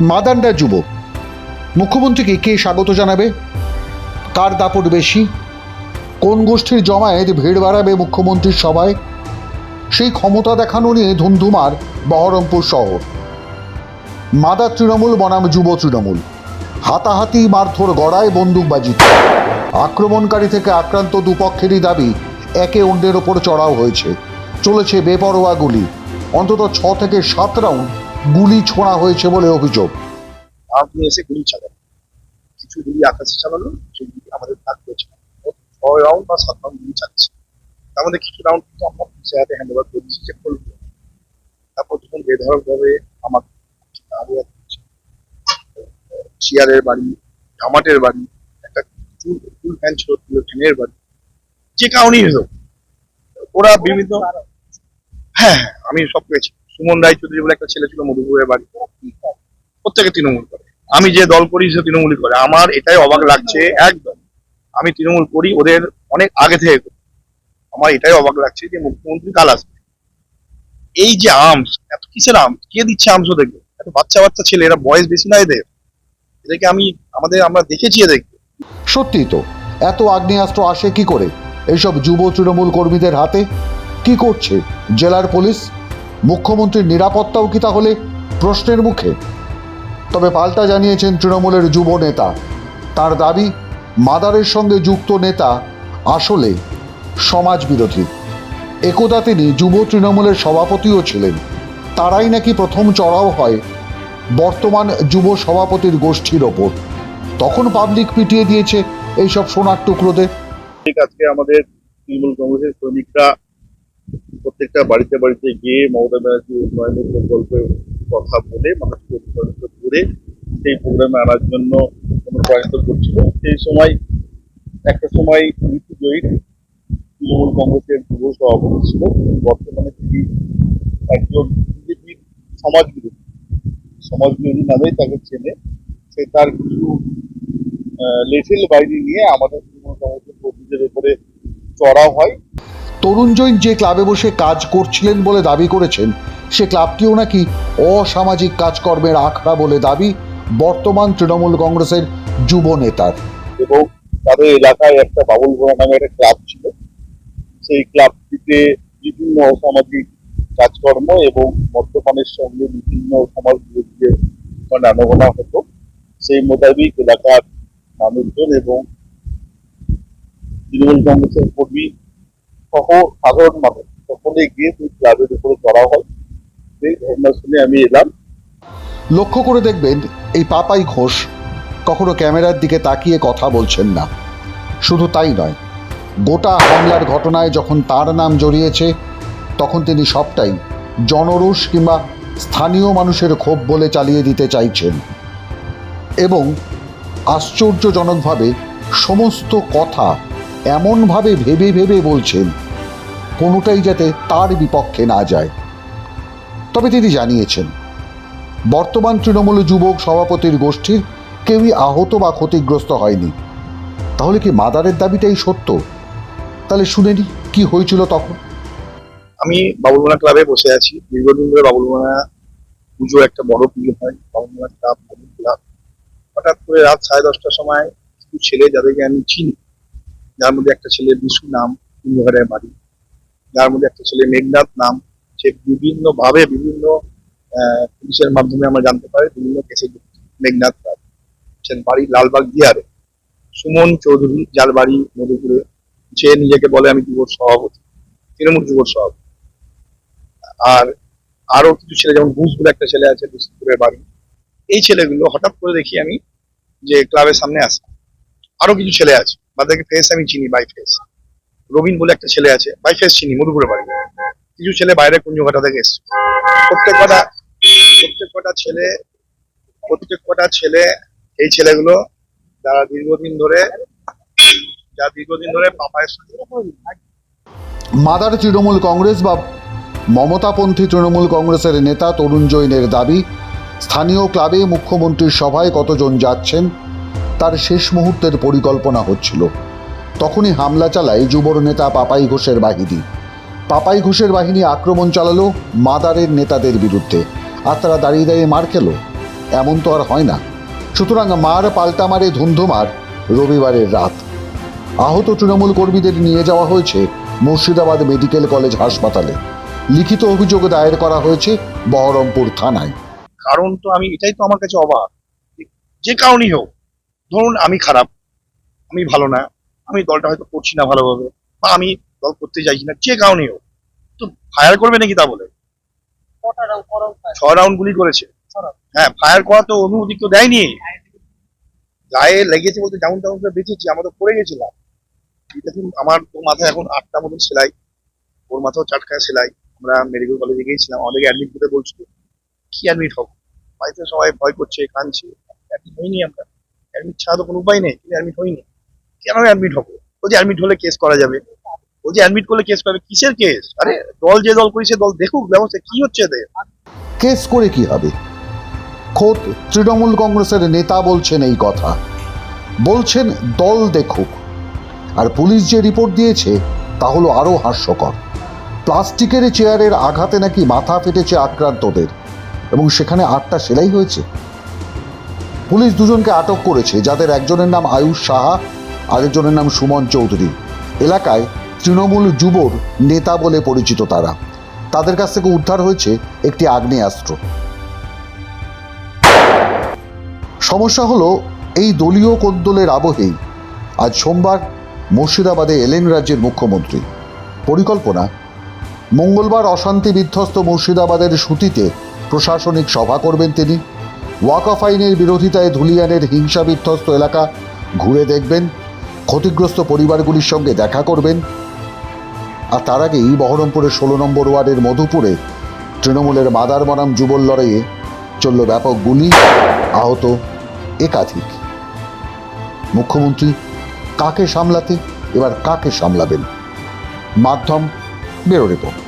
মাদান্ডা যুব মুখ্যমন্ত্রীকে কে স্বাগত জানাবে? কার দাপট বেশি? কোন গোষ্ঠীর জমায়েত ভিড় বাড়াবে মুখ্যমন্ত্রীর সভায়? সেই ক্ষমতা দেখানো নিয়ে ধুমধুমার বহরমপুর শহর। মাদার তৃণমূল, বনাম যুব তৃণমূল। হাতাহাতি মারধর গড়ায় বন্দুকবাজিতে আক্রমণকারী থেকে আক্রান্ত দুপক্ষেরই দাবি, একে অন্যের ওপর চড়াও হয়েছে। চলেছে বেপরোয়া গুলি। অন্তত ছ থেকে সাত রাউন্ড গুলি ছোঁড়া হয়েছে বলে অভিযোগ। আপনি এসে গুলি চালানো। কিছু গুলি আকাশে চালানো, সেই গুলি আমাদের তাক করেছে ছয় রাউন্ড বা সাত রাউন্ড গুলি চালাচ্ছে। তার মধ্যে কিছু রাউন্ড কিন্তু আমরা পুলিশের হাতে হ্যান্ড ওভার করে দিচ্ছি যে করব তারপর যখন বেধরক ভাবে আমার আরও এক চেয়ারের বাড়ি, ধামাটের বাড়ি, একটা চুল চুল ফ্যান ছিল ফ্যানের বাড়ি। যে কারণেই হোক, ওরা বিভিন্ন হ্যাঁ হ্যাঁ আমি সব পেয়েছি। সুমন রায়চৌধুরী বলে একটা ছেলে ছিল মধুপুরের বাড়ি। প্রত্যেকে তৃণমূল করে। আমি যে দল করি, সে তৃণমূলই করে। আমার এটাই অবাক লাগছে, একদম। আমি তৃণমূল করি, ওদের অনেক আগে থেকে করি। আমার এটাই অবাক লাগছে যে মুখ্যমন্ত্রী কাল আসবে। এই যে আর্মস, এত কিসের আর্মস? কে দিচ্ছে আর্মস ওদেরকে এত বাচ্চা বাচ্চা ছেলে, এরা বয়স বেশি না এদের? এদেরকে আমি, আমাদের আমরা দেখেছি এদেরকে সত্যিই তো, এত আগ্নেয়াস্ত্র আসে কি করে? এইসব যুব তৃণমূল কর্মীদের হাতে? কি করছে জেলার পুলিশ? মুখ্যমন্ত্রীর নিরাপত্তাও কি তাহলে প্রশ্নের মুখে? তবে পাল্টা জানিয়েছেন তৃণমূলের যুব নেতা। তার দাবি, মাদারের সঙ্গে যুক্ত নেতা আসলে সমাজ বিরোধী একদা তিনি যুব তৃণমূলের সভাপতিও ছিলেন। তারাই নাকি প্রথম চড়াও হয় বর্তমান যুব সভাপতির গোষ্ঠীর ওপর। তখন পাবলিক পিটিয়ে দিয়েছে এইসব সোনার টুকরোদের। ঠিক আজকে আমাদের তৃণমূল কংগ্রেসের শ্রমিকরা প্রত্যেকটা বাড়িতে বাড়িতে গিয়ে মমতা ব্যানার্জি উন্নয়নের প্রকল্পের কথা বলে, মানুষকে অনুপ্রাণিত করে সেই প্রোগ্রামে আনার জন্য অনুপ্রাণিত করছিল। সেই সময়, একটা সময় ঋতু জয়ীর তৃণমূল কংগ্রেসের যুব সভাপতি ছিল। বর্তমানে তিনি একজন বিজেপির সমাজ বিরোধী নামেই তাকে চেনে। সে তার কিছু লেটেল বাইরে নিয়ে আমাদের তৃণমূল কংগ্রেসের কর্মীদের উপরে চড়াও হয়। তরুণ জৈন যে ক্লাবে বসে কাজ করছিলেন বলে দাবি করেছেন, সে ক্লাবটিও নাকি অসামাজিক কাজকর্মের আখড়া বলে দাবি বর্তমান তৃণমূল কংগ্রেসের যুব নেতার। এবং তাদের এলাকায় একটা বাবুল ঘোড়া নামে একটা ক্লাব ছিল। সেই ক্লাবটিতে বিভিন্ন অসামাজিক কাজকর্ম এবং মদ্যপানের সঙ্গে বিভিন্ন সমাজ বিরোধীদের আনাগোনা হতো, সেই মোতাবেক এলাকার মানুষজন এবং তৃণমূল কংগ্রেসের কর্মী সহ সাধারণ মানুষ সকলে গিয়ে সেই ক্লাবের উপরে করা হয়। সেই ঘটনা শুনে আমি এলাম। লক্ষ্য করে দেখবেন এই পাপাই ঘোষ কখনো ক্যামেরার দিকে তাকিয়ে কথা বলছেন না। শুধু তাই নয়, গোটা হামলার ঘটনায় যখন তার নাম জড়িয়েছে, তখন তিনি সবটাই জনরোষ কিংবা স্থানীয় মানুষের ক্ষোভ বলে চালিয়ে দিতে চাইছেন। এবং আশ্চর্যজনকভাবে সমস্ত কথা এমনভাবে ভেবে ভেবে বলছেন কোনোটাই যাতে তার বিপক্ষে না যায়। তবে তিনি জানিয়েছেন, বর্তমান তৃণমূল যুবক সভাপতির গোষ্ঠীর কেউই আহত বা ক্ষতিগ্রস্ত হয়নি। তাহলে কি মাদারের দাবিটাই সত্য? তাহলে শুনে নি, কি হয়েছিল তখন? আমি বাবুলমোনা ক্লাবে বসে আছি। দীর্ঘদিন ধরে বাবুলমোনা পুজো একটা বড় পুজো হয়, বাবুলমোনা ক্লাব ক্লাব। হঠাৎ করে রাত সাড়ে দশটার সময় কিছু ছেলে যাদেরকে আমি চিনি, যার মধ্যে একটা ছেলে বিশু নাম কুঞ্জঘরের বাড়ি। যার মধ্যে একটা ছেলে মেঘনাথ নাম, সে বিভিন্ন ভাবে বিভিন্ন পুলিশের মাধ্যমে আমরা জানতে পারি, বিভিন্ন কেসে। মেঘনাথ রায় সে বাড়ি লালবাগ দিয়ারে সুমন চৌধুরী, যার বাড়ি মধুপুরে, সে নিজেকে বলে আমি যুব সভাপতি, তৃণমূল যুব সভাপতি। আর আরও কিছু ছেলে, যেমন ঘুষ বলে একটা ছেলে আছে বিষ্ণুপুরের বাড়ি। এই ছেলেগুলো হঠাৎ করে দেখি আমি যে ক্লাবের সামনে আসে আরও কিছু ছেলে আছে তাদেরকে ফেস আমি চিনি বাই ফেস রবিন বলে একটা ছেলে আছে বাই ফেস চিনি মধুপুরের বাড়ি। কিছু ছেলে বাইরে কুঞ্জঘাটা থেকে এসছে। প্রত্যেক কটা প্রত্যেক কটা ছেলে, প্রত্যেক কটা ছেলে, এই ছেলেগুলো যারা দীর্ঘদিন ধরে, যারা দীর্ঘদিন ধরে পাপায়ের সাথে মাদার তৃণমূল কংগ্রেস বা মমতাপন্থী তৃণমূল কংগ্রেসের নেতা তরুণ জৈনের দাবি, স্থানীয় ক্লাবে মুখ্যমন্ত্রীর সভায় কতজন যাচ্ছেন, তার শেষ মুহূর্তের পরিকল্পনা হচ্ছিল। তখনই হামলা চালায় যুবর নেতা পাপাই ঘোষের বাহিনী। পাপাই ঘোষের বাহিনী আক্রমণ চালালো মাদারের নেতাদের বিরুদ্ধে। আর তারা দাঁড়িয়ে দাঁড়িয়ে মার খেল। এমন তো আর হয় না। সুতরাং মার পাল্টা মারে ধুন্ধুমার রবিবারের রাত। আহত তৃণমূল কর্মীদের নিয়ে যাওয়া হয়েছে মুর্শিদাবাদ মেডিকেল কলেজ হাসপাতালে। লিখিত অভিযোগ দায়ের করা হয়েছে বহরমপুর থানায়। কারণ তো আমি, এটাই তো আমার কাছে অবাক। যে কারণেই হোক, ধরুন আমি খারাপ, আমি ভালো না আমি দলটা হয়তো করছি না ভালোভাবে বা আমি দল করতে চাইছি না যে কারণেই হোক। তো ফায়ার করবে নাকি তা বলে? ছ রাউন্ড গুলি করেছে। হ্যাঁ ফায়ার করা তো অনুমতি কেউ দেয়নি। গায়ে লেগেছে বলতে যেমন তেমন করে বেঁচেছি আমরা তো পড়ে গেছিলাম। দেখুন আমার তো মাথায় এখন আটটা মতন সেলাই। ওর মাথাও চাটকায় সেলাই। আমরা মেডিকেল কলেজে গিয়েছিলাম আমাদেরকে অ্যাডমিট করতে বলছিল। কি অ্যাডমিট হব? বাড়িতে সবাই ভয় করছে কাঁদছে। অ্যাডমিট হইনি আমরা। অ্যাডমিট ছাড়া তো কোনো উপায় নেই কিন্তু অ্যাডমিট হইনি। কেন অ্যাডমিট হব? ও যে অ্যাডমিট হলে কেস করা যাবে। ও যে অ্যাডমিট করলে কেস করবে কিসের কেস আরে, দল যে দল করি দল দেখুক, ব্যবস্থা কি হচ্ছে এদের? কেস করে কি হবে? খোদ তৃণমূল কংগ্রেসের নেতা বলছেন এই কথা। বলছেন, দল দেখুক। আর পুলিশ যে রিপোর্ট দিয়েছে, তা হলো আরও হাস্যকর। প্লাস্টিকের চেয়ারের আঘাতে নাকি মাথা ফেটেছে আক্রান্তদের। এবং সেখানে আটটা সেলাই হয়েছে। পুলিশ দুজনকে আটক করেছে, যাদের একজনের নাম আয়ুষ সাহা আরেকজনের নাম সুমন চৌধুরী। এলাকায় তৃণমূল যুবর নেতা বলে পরিচিত তারা। তাদের কাছ থেকে উদ্ধার হয়েছে একটি আগ্নেয়াস্ত্র। সমস্যা হলো, এই দলীয় কোদ্দলের আবহেই। আজ সোমবার মুর্শিদাবাদে এলেন রাজ্যের মুখ্যমন্ত্রী। পরিকল্পনা, মঙ্গলবার অশান্তি বিধ্বস্ত মুর্শিদাবাদের সুতিতে প্রশাসনিক সভা করবেন তিনি। ওয়াকফ আইনের বিরোধিতায় ধুলিয়ানের হিংসা বিধ্বস্ত এলাকা ঘুরে দেখবেন ক্ষতিগ্রস্ত পরিবারগুলির সঙ্গে দেখা করবেন। আর তার আগেই বহরমপুরের ষোলো নম্বর ওয়ার্ডের মধুপুরে তৃণমূলের মাদার মারাম যুবল লড়াইয়ে চলল ব্যাপক গুলি, আহত একাধিক। মুখ্যমন্ত্রী, কাকে সামলাতে? এবার কাকে সামলাবেন? মাধ্যম বেরো রিপোর্ট।